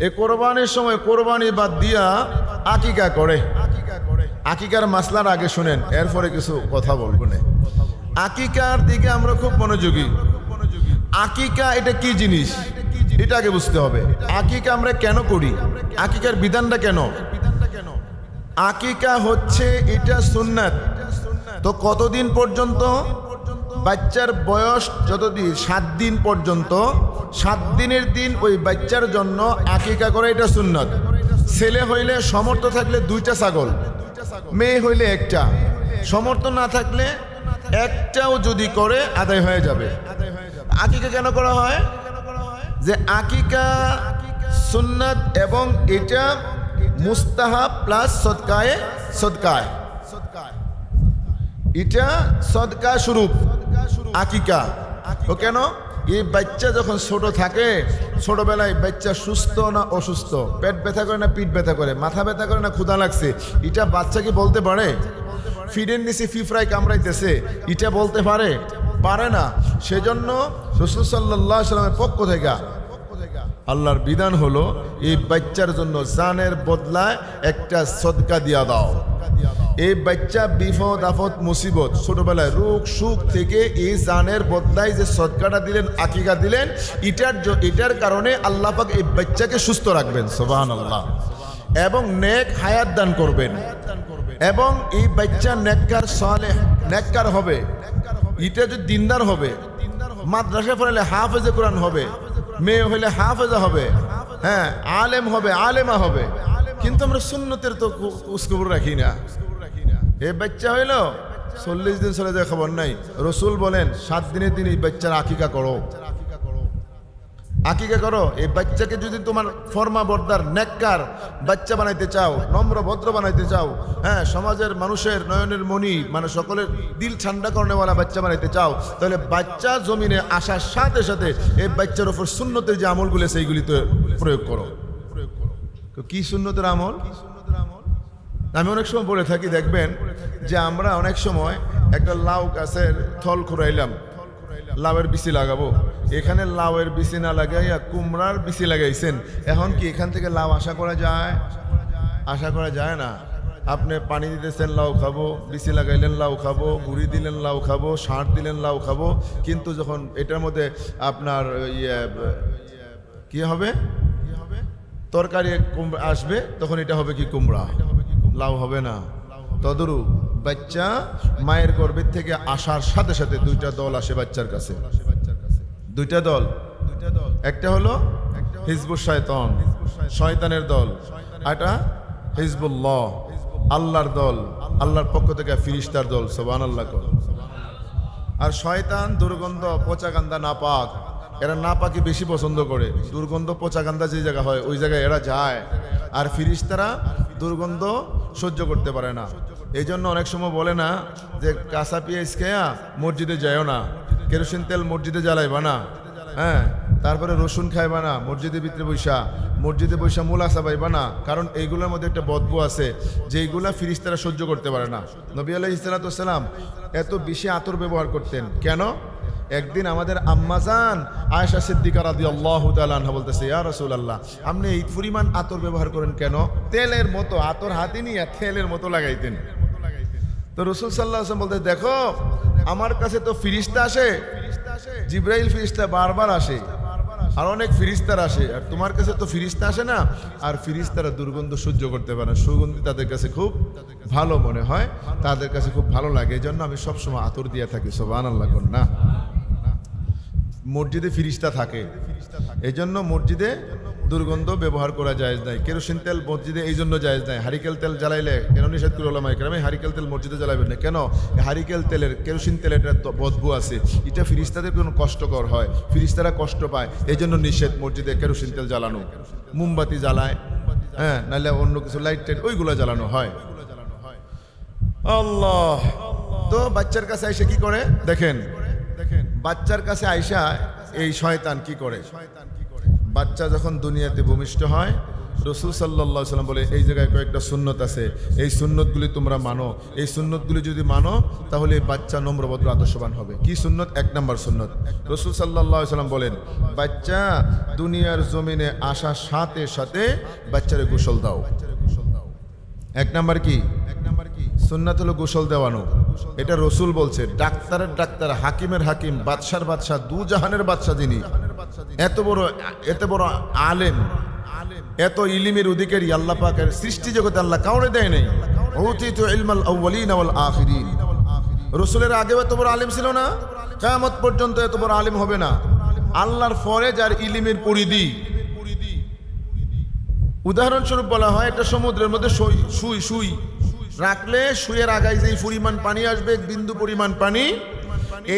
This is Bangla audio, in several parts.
এ কোরবানির সময় কোরবানি বাদ দিয়া আকিকা করে। আকিকার মাসলার আগে শুনেন, এরপরে কিছু কথা বলব না। আকিকার দিকে আমরা খুব মনোযোগী। আকিকা এটা কি জিনিস? এটা আগে বুঝতে হবে। আকিকা আমরা কেন করি? আকিকার বিধানটা কেন? আকিকা হচ্ছে এটা সুন্নাত। তো কতদিন পর্যন্ত? বাচ্চার বয়স যতদিন, সাত দিন পর্যন্ত। সাত দিনের দিন ওই বাচ্চার জন্য আকিকা করে এটা সুন্নত। ছেলে হইলে সমর্থ থাকলে দুইটা ছাগল, মেয়ে হইলে একটা। সমর্থ না থাকলে একটাও যদি করে, আদায় হয়ে যাবে। আকিকা কেন করা হয়? যে আকিকা সুন্নাত এবং এটা মুস্তাহাব প্লাস সদকায় সৎকায় এটা সদকা স্বরূপ, আকিকা। ও কেন? এই বাচ্চা যখন ছোট থাকে, ছোটবেলায় বাচ্চা সুস্থ না অসুস্থ? পেট ব্যথা করে না পিঠ ব্যথা করে? মাথা ব্যথা করে না ক্ষুধা লাগছে? এটা বাচ্চা কি বলতে পারে? ফিডের নিচে ফিফরাই কামড়াইতেছে, এটা বলতে পারে? পারে না। সেজন্য রসুল সাল্লাহ সাল্লামের পক্ষ থেকে আল্লাহর বিধান হলো, এই বাচ্চার জন্য জানের বদলায় একটা সদকা দিয়া দাও। এই বাচ্চা বিপদ আফত মুসিবত ছোটবেলায় রোগ, সুখ থেকে এই জানের বদলায় যে সৎকাটা দিলেন, আকিকা দিলেন, এটার এটার কারণে আল্লাহ পাক এই বাচ্চাকে সুস্থ রাখবেন সোবাহান আল্লাহ এবং নেক হায়াত দান করবেন। এবং এই বাচ্চা নেককার সালে নেককার হবে। এটা যে দিনদার হবে। মাদ্রাসা পড়ালে হাফেজে কোরআন হবে। মেয়ে হইলে হাফেজা হবে। হ্যাঁ আলেম হবে, আলেমা হবে। কিন্তু আমরা সুন্নতের তো উস্কবর রাখি না। এ বাচ্চা হইল? চল্লিশ দিন চলে যায় খবর নাই। রসুল বলেন, সাত দিন এই বাচ্চার আকিকা করো। আকিকা করো? এই বাচ্চাকে যদি তোমার ফর্মা বর্দার নেককার বাচ্চা বানাইতে চাও, নম্র ভদ্র বানাইতে চাও হ্যাঁ সমাজের মানুষের নয়নের মণি মানে সকলের দিল ঠান্ডা করেনেওয়ালা বাচ্চা বানাইতে চাও, তাহলে বাচ্চা জমিনে আসার সাথে সাথে এই বাচ্চার ওপর শূন্যতের যে আমলগুলো সেইগুলি তো প্রয়োগ করো। প্রয়োগ তো কি শূন্যতের আমল? আমি অনেক সময় বলে থাকি, দেখবেন যে আমরা অনেক সময় একটা লাউ গাছের থল খুঁড়াইলাম, লাউয়ের বিচি লাগাবো। এখানে লাউয়ের বিচি না লাগাইয়া কুমড়ার বিচি লাগাইছেন। এখন কি এখান থেকে লাউ আশা করা যায়? আশা করা যায় না। আপনি পানি দিতেছেন, লাউ খাব, বিচি লাগাইলেন, লাউ খাব, গুড়ি দিলেন, লাউ খাব, সার দিলেন, লাউ খাব। কিন্তু যখন এটার মধ্যে আপনার ইয়ে কি হবে? তরকারি আসবে, তখন এটা হবে কি কুমড়া? লাউ হবে না। তদরু বাচ্চা মায়ের গর্ভের থেকে আসার সাথে সাথে দুইটা দল আসে বাচ্চার কাছে। দুইটা দল। একটা হলো হিজবুর শয়তন, শয়তানের দল। এটা হিজবুল্লাহ, আল্লাহর দল, আল্লাহর পক্ষ থেকে ফিরিস্তার দল সোবান আল্লাহ আর শয়তান দুর্গন্ধ পচাগান্দা নাপাক। এরা না নাপাকি বেশি পছন্দ করে। দুর্গন্ধ পচাগান্দা যে জায়গা হয়, ওই জায়গায় এরা যায়। আর ফিরিস্তারা দুর্গন্ধ সহ্য করতে পারে না। এই জন্য অনেক সময় বলে না যে, কাঁচা পেঁয়াজ খেয়া মসজিদে যায়ও না। কেরোসিন তেল মসজিদে জ্বালাইবা না। হ্যাঁ তারপরে রসুন খাইবা না মসজিদে ভিতরে বৈশা মসজিদে বৈশা মূলা চাবাইবা না, কারণ এইগুলোর মধ্যে একটা বদবু আছে, যেইগুলা ফিরিস্তারা সহ্য করতে পারে না। নবী আলাহ ইসালাতাম এত বেশি আতর ব্যবহার করতেন। কেন? একদিন আমাদের আম্মাজান আয়েশা সিদ্দিকা রাদি আল্লাহ তালাহা বলতেছে, ইয়া রসুল আল্লাহ আপনি এই পরিমাণ আতর ব্যবহার করেন কেন? তেলের মতো আতর হাতে নিয়ে তেলের মতো লাগাইতেন। তো রসুল সাল্লাহ আসলাম বলতে, দেখো, আমার কাছে তো ফিরিস্তা আসে, জিব্রাইল ফিরিস্তা বারবার আসে, আর অনেক ফিরিস্তার আসে, আর তোমার কাছে তো ফিরিস্তা আসে না, আর ফিরিস্তারা দুর্গন্ধ সহ্য করতে পারে না। সুগন্ধি তাদের কাছে খুব ভালো মনে হয়, তাদের কাছে খুব ভালো লাগে এই জন্য আমি সবসময় আতর দিয়ে থাকি সোবান আল্লাহ না মসজিদে ফিরিস্তা থাকে। এই জন্য মসজিদে দুর্গন্ধ ব্যবহার করা যায় নাই। কেরোসিন তেল মসজিদে এই জন্য যায় নাই। হারিকেল তেল জ্বালাইলে, কেন নিষেধ করে ওলামা কেরামে হারিকেল তেল মসজিদে জ্বালাবেন না। কেন? হারিকেল তেলের, কেরোসিন তেলের একটা বদবু আছে। এটা ফিরিস্তাদের কোনো কষ্টকর হয়। ফিরিস্তারা কষ্ট পায়। এই জন্য নিষেধ মসজিদে কেরোসিন তেল জ্বালানো। মোমবাতি জ্বালায়। হ্যাঁ নাহলে অন্য কিছু লাইট টাইট, ওইগুলো জ্বালানো হয়। আল্লাহ! তো বাচ্চার কাছে এসে কি করে? দেখেন বাচ্চার কাছে আইসা, এই শয়তান কি করে? বাচ্চা যখন দুনিয়াতে ভূমিষ্ঠ হয়, রসুল সাল্লাহ সাল্লাম বলে, এই জায়গায় কয়েকটা সুন্নত আছে। এই সুন্নতগুলি তোমরা মানো। এই সুন্নতগুলি যদি মানো, তাহলে এই বাচ্চা নম্রভদ্র আদর্শবান হবে। কি সুন্নত? এক নম্বর সুন্নত। রসুল সাল্লাহ সাল্লাম বলেন, বাচ্চা দুনিয়ার জমিনে আসার সাথে সাথে বাচ্চারে গোসল দাও। এক নাম্বার কি এক নাম্বার কি? সুন্নাত হলো গোসল দেওয়ানো। এটা রসুল বলছে, ডাক্তারের ডাক্তার, হাকিমের হাকিম, বাদশার বাদশাহ, দু জাহানের বাদশাহ যিনি। এত বড় এত বড় আলেম, এত ইলিমের অধিকারী আল্লাহ পাকের সৃষ্টি জগতে আল্লাহ কাউরে দেয় নাই। রসুলের আগেও এত বড় আলেম ছিল না, কিয়ামত পর্যন্ত এত বড় আলেম হবে না। আল্লাহর ফরে যার ইলিমের পরিধি। উদাহরণস্বরূপ বলা হয়, একটা সমুদ্রের মধ্যে সুই সুই রাখলে শুয়ের আগায় যেই পরিমাণ পানি আসবে, বিন্দু পরিমাণ পানি।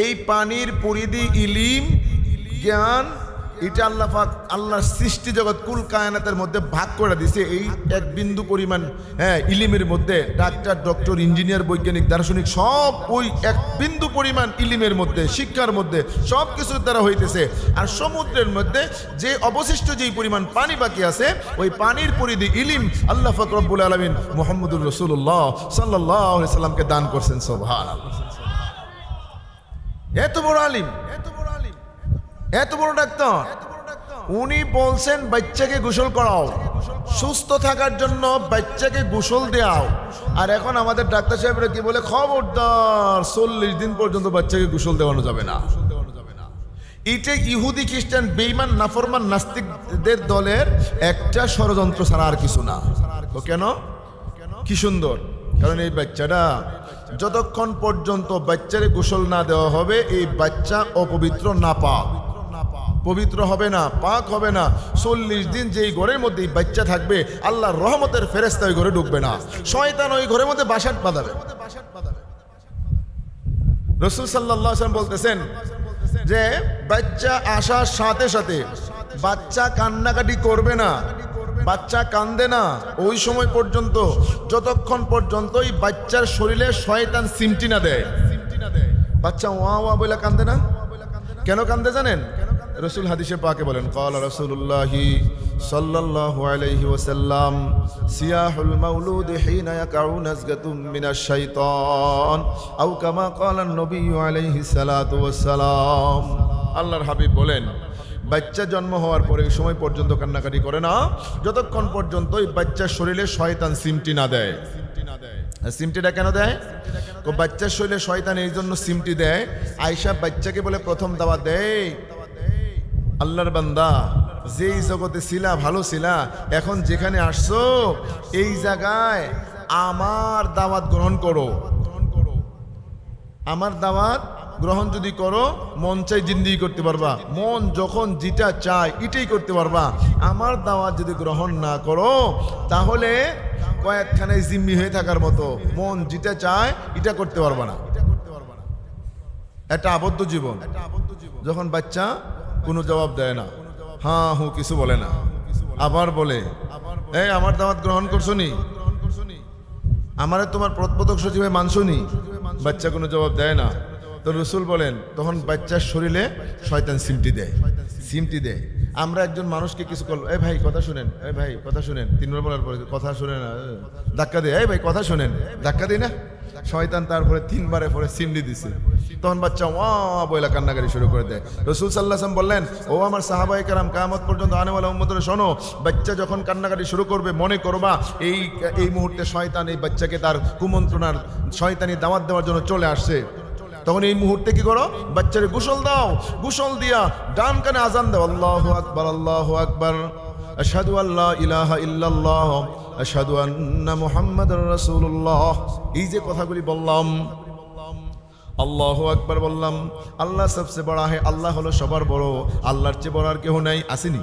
এই পানির পরিধি ইলিম, জ্ঞান এটা আল্লাহ পাক আল্লাহর সৃষ্টি জগৎ কুল কায়নাতের মধ্যে ভাগ করে দিছে। এই এক বিন্দু পরিমাণ হ্যাঁ ইলিমের মধ্যে, ডাক্তার, ডক্টর, ইঞ্জিনিয়ার, বৈজ্ঞানিক, দার্শনিক, সব ওই এক বিন্দু পরিমাণ ইলিমের মধ্যে, শিক্ষার মধ্যে, সব কিছুর দ্বারা হইতেছে। আর সমুদ্রের মধ্যে যে অবশিষ্ট যেই পরিমাণ পানি বাকি আছে, ওই পানির পরিধি ইলিম আল্লাহ ফকরবুল আলমিন মোহাম্মদুর রসুল্লাহ সাল্লাহ সাল্লামকে দান করছেন সোভান এত বড় আলিম, এত এত বড় ডাক্তার। উনি বলছেন, বাচ্চাকে গোসল করাও। সুস্থ থাকার জন্য বাচ্চাকে গোসল দেওয়াও। আর এখন আমাদের ডাক্তার সাহেবরা কি বলে, খবরদার, চল্লিশ দিন পর্যন্ত বাচ্চাকে গোসল দেওয়ানো যাবে না। এটা ইহুদি খ্রিস্টান বেইমান নাফরমান নাস্তিকদের দলের একটা ষড়যন্ত্র ছাড়া আর কিছু না। তো কেন? কি সুন্দর। কারণ এই বাচ্চাটা যতক্ষণ পর্যন্ত বাচ্চারে গোসল না দেওয়া হবে, এই বাচ্চা অপবিত্র না পাক পবিত্র হবে না, পাক হবে না। চল্লিশ দিন যেই ঘরের মধ্যে বাচ্চা থাকবে, আল্লাহর রহমতের ফেরেস্তা ওই ঘরে ঢুকবে না। শয়তান ওই ঘরের মধ্যে বাসাট বাঁধাবে। রসুল সাল্লাহ বলতেছেন যে, বাচ্চা আসার সাথে সাথে বাচ্চা কান্নাকাটি করবে না, বাচ্চা কান্দে না। ওই সময় পর্যন্ত, যতক্ষণ পর্যন্ত ওই বাচ্চার শরীরে শয়তান সিমটি না দেয়। বাচ্চা ওয়া ওয়া বলে কান্দে না? কেন কান্দে জানেন? রসুল হাদিসে পাকে বলেন, কল রসুল্লাহি সাল্লাল্লাহু আলাইহি ওয়াসাল্লাম, সিয়াহুল মাউলুদ হিনা ইয়াকাউ নাজগাতুম মিনাশ শাইতান, আও কামা ক্বালা নবী আলাইহি সালাতু ওয়াসসালাম। আল্লাহর হাবিব বলেন, বাচ্চা জন্ম হওয়ার পরে ওই সময় পর্যন্ত কান্নাকাটি করে না, যতক্ষণ পর্যন্ত ওই বাচ্চার শরীরে শয়তান সিমটি না দেয়। সিমটিটা কেন দেয়? তো বাচ্চার শরীরে শয়তান এই জন্য সিমটি দেয় আয়সা বাচ্চাকে বলে প্রথম দাওয়া দেয় আল্লাহর বান্দা, যেই জগতে ছিলা ভালো ছিলা এখন যেখানে আসছো, এই জায়গায় আমার দাওয়াত গ্রহণ করো। আমার দাওয়াত গ্রহণ যদি করো, মন চাই জিন্দিগি করতে পারবা। মন যখন যেটা চায়, এটাই করতে পারবা। আমার দাওয়াত যদি গ্রহণ না করো, তাহলে কয়েকখানে জিম্মি হয়ে থাকার মতো। মন যেটা চায়, এটা করতে পারবা না। একটা আবদ্ধ জীবন। যখন বাচ্চা কোনো জবাব দেয় না। হ্যাঁ হু কিছু বলে না। আবার বলে, এই, আমার দাওয়াত গ্রহণ করছ নি? আমারে তোমার প্রতপদক সচিবে মানছো নি? বাচ্চা কোনো জবাব দেয় না। তো রসুল বলেন, তখন বাচ্চার শরীরে শয়তান সিমটি দেয় সিমটি দেয়। আমরা একজন মানুষকে কিছু করল এই ভাই, কথা শুনেন, এই ভাই, কথা শুনেন। তিনবার বলার পরে, কথা শুনে না ধাক্কা দেয় এই ভাই, কথা শুনেন, ধাক্কা দিই না। শয়তান তারপরে তিনবারে পরে সিমডি দিছে। তখন বাচ্চা ওয়া বইলা কান্নাকারি শুরু করে দেয়। রসুল সাল্লাহাম বললেন, ও আমার সাহাবাই কারাম কামত পর্যন্ত আনেওয়ালা উম্মতরে শোনো। বাচ্চা যখন কান্নাকাটি শুরু করবে, মনে করবা এই এই মুহূর্তে শয়তান এই বাচ্চাকে তার কুমন্ত্রণার, শয়তানি দাওয়াত দেওয়ার জন্য চলে আসছে। তখন এই মুহূর্তে কি করো? বাচ্চারে গোসল দাও। গোসল দিয়া ডান কানে আজান দাও। আল্লাহ আকবার আল্লাহ আকবার। আশহাদু আল্লাহ ইলাহা ইল্লাল্লাহ, আশহাদু আন্না মুহাম্মাদুর রাসূলুল্লাহ। এই যে কথাগুলি বললাম, আল্লাহ আকবার বললাম, আল্লাহ সবচেয়ে বড় হে আল্লাহ হলো সবার বড়, আল্লাহর চেয়ে বড় আর কেউ নাই, আসেনি।